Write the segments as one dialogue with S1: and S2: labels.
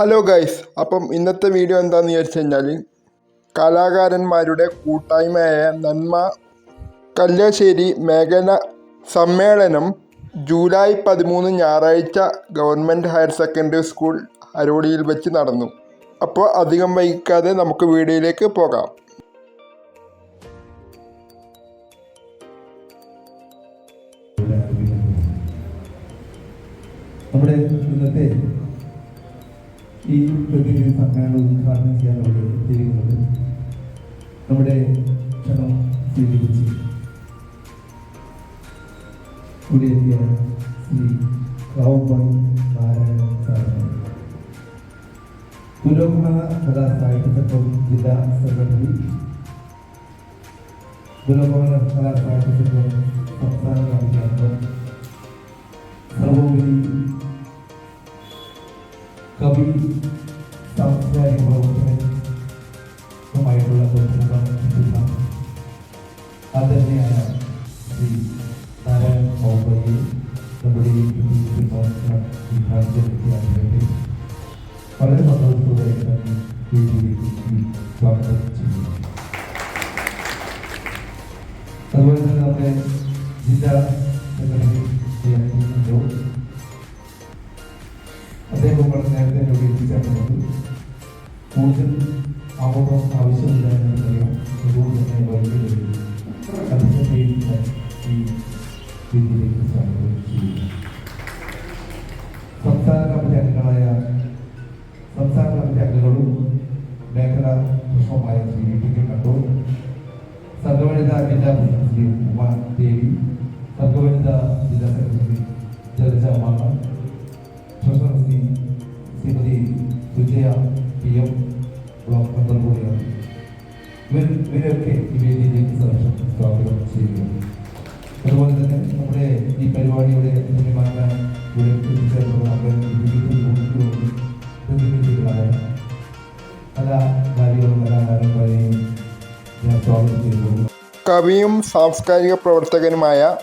S1: Hello guys അപ്പം ഇന്നത്തെ video എന്താണെന്ന് വിചാരിച്ചു കഴിഞ്ഞാൽ കലാകാരന്മാരുടെ കൂട്ടായ്മയായ നന്മ കല്യാശ്ശേരി മേഖല സമ്മേളനം ജൂലൈ പതിമൂന്ന് ഞായറാഴ്ച ഗവൺമെന്റ് ഹയർ സെക്കൻഡറി സ്കൂൾ അരോളിയിൽ വെച്ച് നടന്നു. അപ്പോൾ അധികം വൈകാതെ നമുക്ക് വീഡിയോയിലേക്ക് പോകാം.
S2: നമ്മുടെ സമ്മേളനം ഉദ്ഘാടനം ചെയ്യാൻ അവിടെ എത്തിയിരുന്നത് നമ്മുടെ ക്ഷണം സ്വീകരിച്ച് കൂടിയെത്തിയ ശ്രീ റാവുബായി നാരായണൻ സാറാണ് പുരോഗമന കലാ സാഹിത്യ സംഘം ജില്ലാ സെക്രട്ടറി പുരോഗമന കലാ സാഹിത്യ സംസ്ഥാന വിഭാഗത്തിലെത്തിയാണെങ്കിൽ വളരെ സന്തോഷത്തോടെ തന്നെ വേദിയിലേക്ക് സ്വാഗതം ചെയ്യുന്നു. അതുപോലെ തന്നെ നമ്മുടെ ജില്ലാ സെക്രട്ടറി അദ്ദേഹം വളരെ നേരത്തെ എന്നോട് എത്തിച്ചേർന്നത് കൂടുതൽ ജില്ലാ പ്രസിഡന്റ് ഉമാ ദേവി സർഗവനിത ജില്ലാ സെക്രട്ടറി ജലജ മാമ ട്രഷറർ ശ്രീ ശ്രീമതി സുജയ പി കൂടിയാണ് ഇവർ ഇവരൊക്കെ ഈ വേദിയിലേക്ക് സഹർഷം സ്വാഗതം ചെയ്യുന്നു അതുപോലെ തന്നെ നമ്മുടെ ഈ പരിപാടിയുടെ ധന്യമാക്കാൻ ഇവിടെ എത്തിച്ചേർന്നുള്ള നമ്മുടെ
S1: കവിയും സാംസ്കാരിക പ്രവർത്തകനുമായ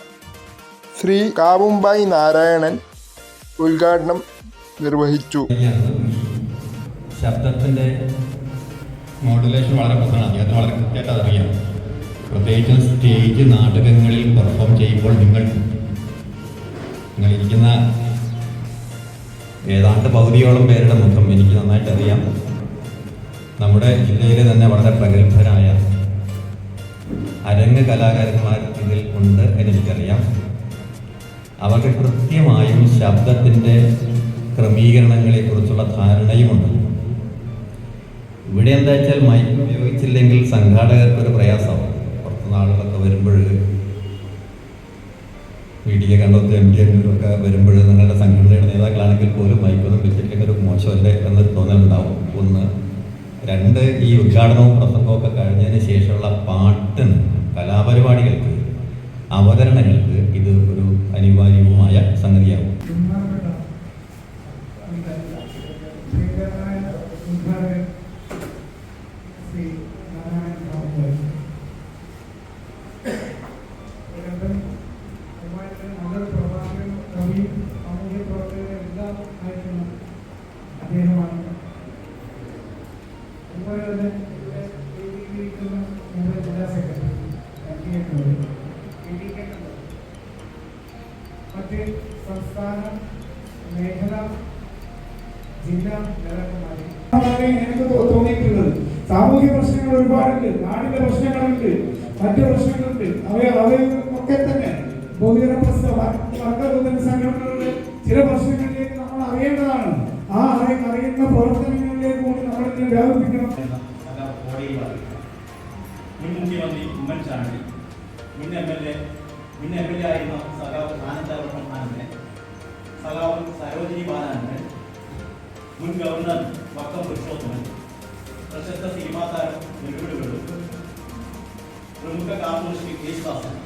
S1: ശ്രീ കാവുമ്പായി നാരായണൻ ഉദ്ഘാടനം നിർവഹിച്ചു.
S3: ശബ്ദത്തിന്റെ മോഡുലേഷൻ വളരെ പ്രധാനമാണ്. അദ്ദേഹത്തിന് വളരെ കൃത്യമായിട്ട് അതറിയാം. പ്രത്യേകിച്ചും സ്റ്റേജ് നാടകങ്ങളിൽ പെർഫോം ചെയ്യുമ്പോൾ നിങ്ങൾ ഇരിക്കുന്ന ഏതാണ്ട് പകുതിയോളം പേരുടെ മുഖം എനിക്ക് നന്നായിട്ട് അറിയാം നമ്മുടെ ജില്ലയിലെ തന്നെ വളരെ പ്രഗത്ഭരായ അരങ്ങ് കലാകാരന്മാർ ഇതിൽ ഉണ്ട് എന്നെനിക്കറിയാം. അവർക്ക് കൃത്യമായും ശബ്ദത്തിന്റെ ക്രമീകരണങ്ങളെക്കുറിച്ചുള്ള ധാരണയുമുണ്ട്. ഇവിടെ എന്താ വെച്ചാൽ മൈക്ക് ഉപയോഗിച്ചില്ലെങ്കിൽ സംഘാടകർക്ക് ഒരു പ്രയാസമാണ് പുറത്തുനിന്ന് ആളുകളൊക്കെ വരുമ്പോൾ വീട്ടിലെ കണ്ടത്ത് എം ഡി ഒക്കെ വരുമ്പോൾ നിങ്ങളുടെ സംഘടനയുടെ നേതാക്കളാണെങ്കിൽ പോലും മൈക്കൊന്നും വെച്ചിട്ടില്ലെങ്കിൽ ഒരു മോശമല്ലേ എന്നൊരു തോന്നലുണ്ടാവും. ഒന്ന്. രണ്ട് ഈ ഉദ്ഘാടനവും പ്രസംഗവും ഒക്കെ കഴിഞ്ഞതിന് ശേഷമുള്ള പാട്ടിന് കലാപരിപാടികൾക്ക് അവതരണങ്ങൾക്ക്
S4: മേഖല ജില്ലാ നേതാക്കന്മാരെ എനിക്ക് തോന്നിയിട്ടുള്ളത് സാമൂഹ്യ പ്രശ്നങ്ങൾ ഒരുപാടുണ്ട് നാടിന്റെ പ്രശ്നങ്ങളുണ്ട് മറ്റു പ്രശ്നങ്ങളുണ്ട് അവ അവയൊക്കെ തന്നെ ബഹുജന പ്രശ്ന വർഗ സംഘടനകളുടെ ചില പ്രശ്നങ്ങളിലേക്ക് നമ്മൾ അറിയേണ്ടതാണ് ആ അറി- അറിയുന്ന പ്രവർത്തനങ്ങളിലേക്ക് കൂടി നമ്മൾ ഇതിനെ വ്യാപിപ്പിക്കണം
S5: മുൻ മുഖ്യമന്ത്രി ഉമ്മൻചാണ്ടി മുൻ എം എൽ എ മുൻ എം എൽ എ ആയിരുന്ന സഖാവ് ആനന്ദവർമ്മ தகவல் சரோஜினிவானன் முன் கவர்னர் பக்கம் புருஷோத்தமன் பிரசஸ்த சினிமாதார நிறுவனங்களும் பிரமுக காமோஷ்டி கேஸ்வாசன்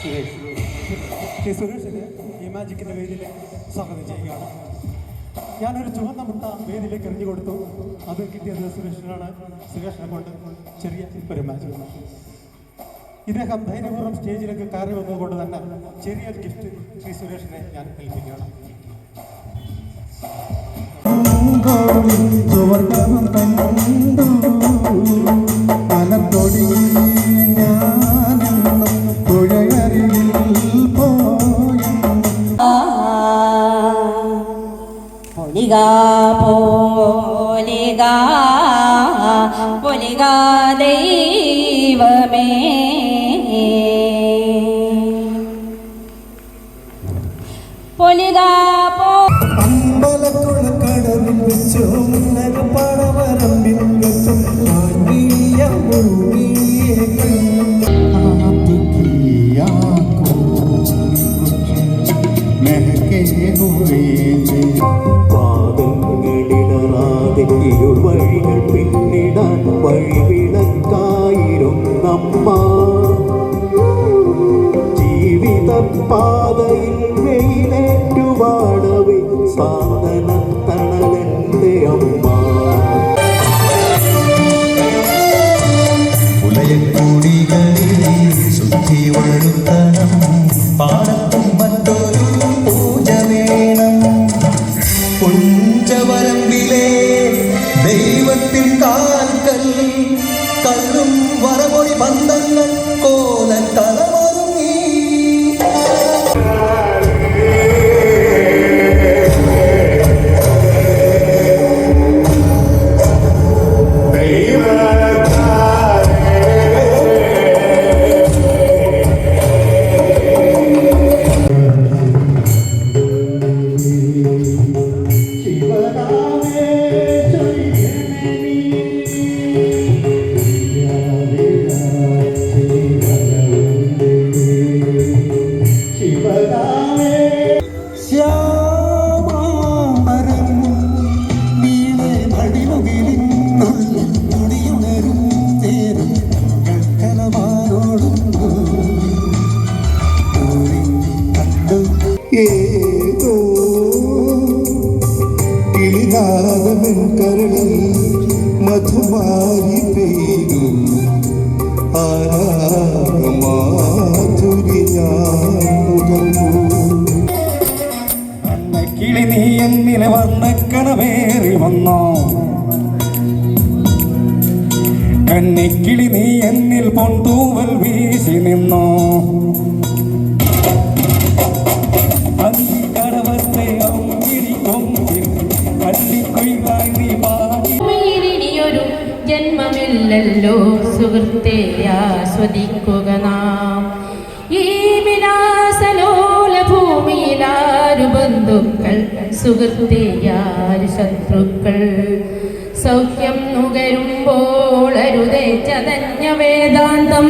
S6: ശ്രീ സുരേഷിനെ ഈ മാജിക്കിന്റെ വേദിയിലേക്ക് സ്വാഗതം ചെയ്യുകയാണ്. ഞാനൊരു ചുവന്ന മുട്ട വേദിയിലേക്ക് എറിഞ്ഞു കൊടുത്തു. അത് കിട്ടിയത് സുരേഷിനാണ്. സുരേഷിനെ കൊണ്ട് ചെറിയ ഒരു മാജിക് ഇദ്ദേഹം ധൈര്യപൂർവം സ്റ്റേജിലേക്ക് കയറി വന്നതുകൊണ്ട് തന്നെ ചെറിയൊരു ഗിഫ്റ്റ് ശ്രീ സുരേഷിനെ ഞാൻ ഏൽപ്പിക്കുകയാണ്.
S7: പൊലിക ദൈവമേ. പൊലിക പോ
S8: അമ്പലക്കുളക്കടവിൽ വെച്ചു പടവരമ്പിൽ വെച്ചു ആത്മീയ ഭൂമിയെ മെഹക്കെ महके
S9: പാദങ്ങളിലറാതെ വഴിവിളക്കായിരുന്നമ്മ. ജീവിത പാതയിൽ വെയിലേറ്റുവാടവേ സാധന തണലന്റെ അമ്മ. കിളിനാദമൻ കരളിൽ മധുമാരി പെയ്തു. ആരാമാധുരി ഞാൻ നുകർന്നു
S6: കിളി നീ എന്നിലെ വർണക്കണമേറി വന്നോ? കന്നിക്കിളി നീ എന്നിൽ പൊന്തൂവൽ വീശി നിന്നോ? അന്തിക്കടവത്തെ അമ്മിണി
S10: ജന്മമില്ലല്ലോ സുഹൃത്തെ ആസ്വദിക്കുക നാം. ഈ വിലാസലോല ഭൂമിയിലാരു ബന്ധുക്കൾ സുഹൃത്തെ ആര് ശത്രുക്കൾ? സൗഖ്യം നുകരുമ്പോൾ അരുതേ ചതഞ്ഞ വേദാന്തം